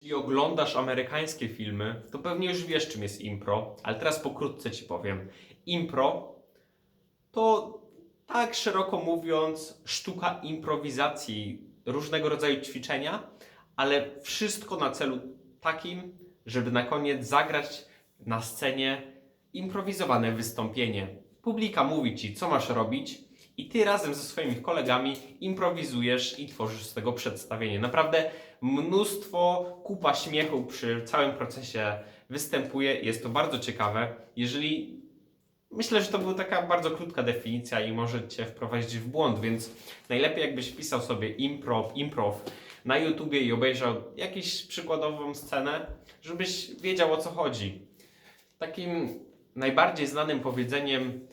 Jeśli oglądasz amerykańskie filmy, to pewnie już wiesz, czym jest impro, ale teraz pokrótce ci powiem. Impro to, tak szeroko mówiąc, sztuka improwizacji, różnego rodzaju ćwiczenia, ale wszystko na celu takim, żeby na koniec zagrać na scenie improwizowane wystąpienie. Publika mówi ci, co masz robić, i ty razem ze swoimi kolegami improwizujesz i tworzysz z tego przedstawienie. Naprawdę mnóstwo, kupa śmiechu przy całym procesie występuje. Jest to bardzo ciekawe. Jeżeli myślę, że to była taka bardzo krótka definicja i może cię wprowadzić w błąd, więc najlepiej jakbyś wpisał sobie improv, improv na YouTubie i obejrzał jakąś przykładową scenę, żebyś wiedział o co chodzi. Takim najbardziej znanym powiedzeniem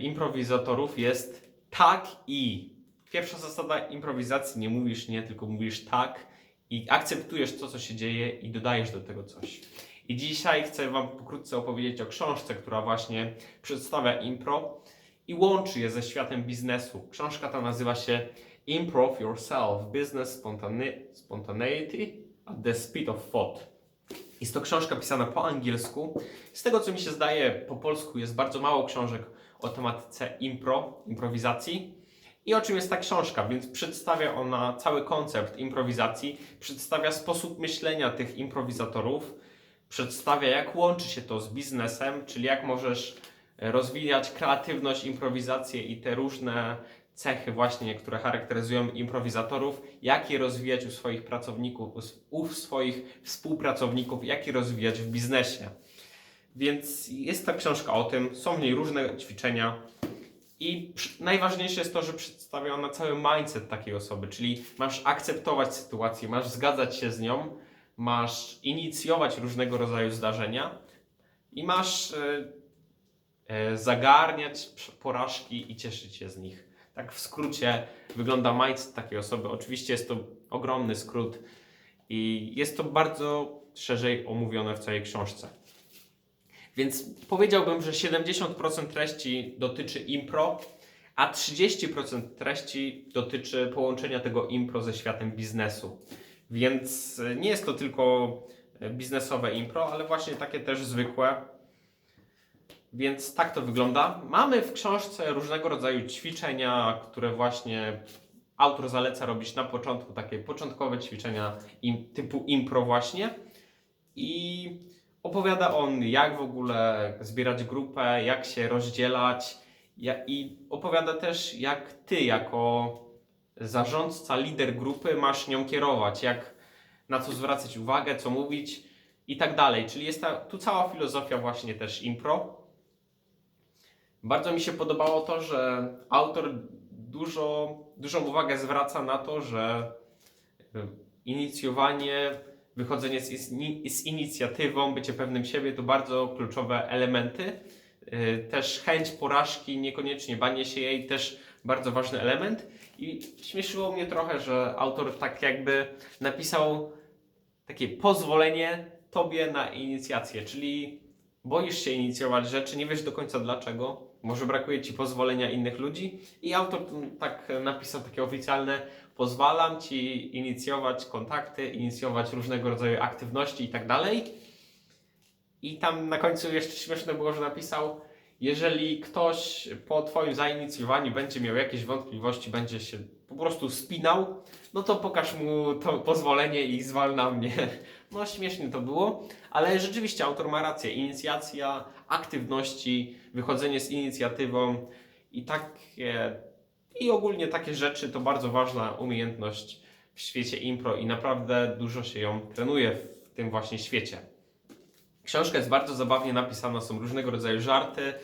improwizatorów jest tak i. Pierwsza zasada improwizacji, nie mówisz nie, tylko mówisz tak i akceptujesz to, co się dzieje i dodajesz do tego coś. I dzisiaj chcę Wam pokrótce opowiedzieć o książce, która właśnie przedstawia impro i łączy je ze światem biznesu. Książka ta nazywa się Improv Yourself – Business Spontane- Spontaneity at the Speed of Thought. Jest to książka pisana po angielsku. Z tego co mi się zdaje, po polsku jest bardzo mało książek o tematyce impro, improwizacji. I o czym jest ta książka? Więc przedstawia ona cały koncept improwizacji, przedstawia sposób myślenia tych improwizatorów, przedstawia jak łączy się to z biznesem, czyli jak możesz rozwijać kreatywność, improwizację i te różne cechy właśnie, które charakteryzują improwizatorów, jak je rozwijać u swoich pracowników, u swoich współpracowników, jak je rozwijać w biznesie. Więc jest ta książka o tym, są w niej różne ćwiczenia i najważniejsze jest to, że przedstawia ona cały mindset takiej osoby, czyli masz akceptować sytuację, masz zgadzać się z nią, masz inicjować różnego rodzaju zdarzenia i masz e, e, zagarniać porażki i cieszyć się z nich. Tak w skrócie wygląda mindset takiej osoby. Oczywiście jest to ogromny skrót i jest to bardzo szerzej omówione w całej książce. Więc powiedziałbym, że 70% treści dotyczy impro, a 30% treści dotyczy połączenia tego impro ze światem biznesu. Więc e, nie jest to tylko e, biznesowe impro, ale właśnie takie też zwykłe. Więc tak to wygląda. Mamy w książce różnego rodzaju ćwiczenia, które właśnie autor zaleca robić na początku, takie początkowe ćwiczenia im, typu impro właśnie. I opowiada on, jak w ogóle zbierać grupę, jak się rozdzielać. I opowiada też, jak ty, jako zarządca, lider grupy, masz nią kierować, jak na co zwracać uwagę, co mówić i tak dalej. Czyli jest ta, tu cała filozofia właśnie też impro. Bardzo mi się podobało to, że autor dużo, dużą uwagę zwraca na to, że y, inicjowanie, wychodzenie z, z inicjatywą, bycie pewnym siebie to bardzo kluczowe elementy. Y, Też chęć porażki, niekoniecznie banie się jej, też bardzo ważny element. I śmieszyło mnie trochę, że autor tak jakby napisał takie pozwolenie tobie na inicjację, czyli boisz się inicjować rzeczy, nie wiesz do końca dlaczego, może brakuje ci pozwolenia innych ludzi i autor tak napisał takie oficjalne pozwalam ci inicjować kontakty, inicjować różnego rodzaju aktywności i tak dalej. I tam na końcu jeszcze śmieszne było, że napisał jeżeli ktoś po twoim zainicjowaniu będzie miał jakieś wątpliwości, będzie się po prostu spinał, no to pokaż mu to pozwolenie i zwal na mnie. No śmiesznie to było, ale rzeczywiście autor ma rację. Inicjacja, aktywności, wychodzenie z inicjatywą i takie i ogólnie takie rzeczy to bardzo ważna umiejętność w świecie impro i naprawdę dużo się ją trenuje w tym właśnie świecie. Książka jest bardzo zabawnie napisana, są różnego rodzaju żarty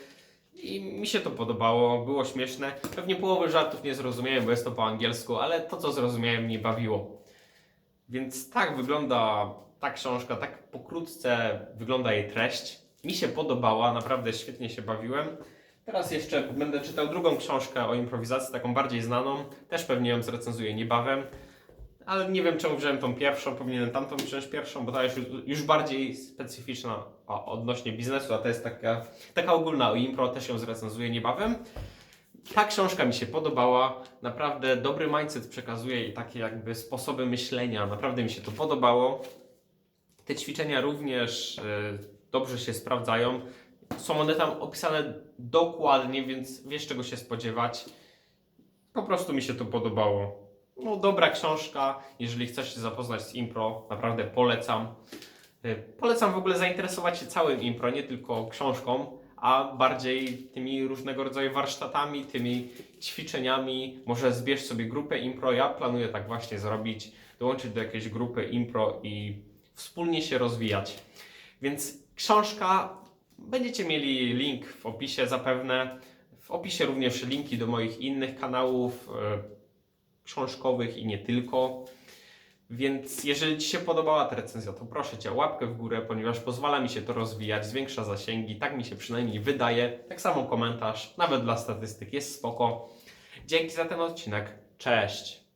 i mi się to podobało, było śmieszne. Pewnie połowy żartów nie zrozumiałem, bo jest to po angielsku, ale to co zrozumiałem mnie bawiło. Więc tak wygląda ta książka, tak pokrótce wygląda jej treść. Mi się podobała, naprawdę świetnie się bawiłem. Teraz jeszcze będę czytał drugą książkę o improwizacji, taką bardziej znaną. Też pewnie ją zrecenzuję niebawem. Ale nie wiem czemu wziąłem tą pierwszą, powinienem tamtą wziąć pierwszą, bo ta jest już, już bardziej specyficzna o, odnośnie biznesu, a to jest taka, taka ogólna o impro, też ją zrecenzuję niebawem. Ta książka mi się podobała, naprawdę dobry mindset przekazuje i takie jakby sposoby myślenia, naprawdę mi się to podobało. Te ćwiczenia również e, dobrze się sprawdzają. Są one tam opisane dokładnie, więc wiesz czego się spodziewać. Po prostu mi się to podobało. No, dobra książka. Jeżeli chcesz się zapoznać z impro, naprawdę polecam. Y, Polecam w ogóle zainteresować się całym impro, nie tylko książką, a bardziej tymi różnego rodzaju warsztatami, tymi ćwiczeniami. Może zbierz sobie grupę impro. Ja planuję tak właśnie zrobić, dołączyć do jakiejś grupy impro i wspólnie się rozwijać. Więc książka, będziecie mieli link w opisie zapewne. W opisie również linki do moich innych kanałów e, książkowych i nie tylko. Więc jeżeli Ci się podobała ta recenzja, to proszę Cię łapkę w górę, ponieważ pozwala mi się to rozwijać, zwiększa zasięgi, tak mi się przynajmniej wydaje. Tak samo komentarz, nawet dla statystyk jest spoko. Dzięki za ten odcinek. Cześć!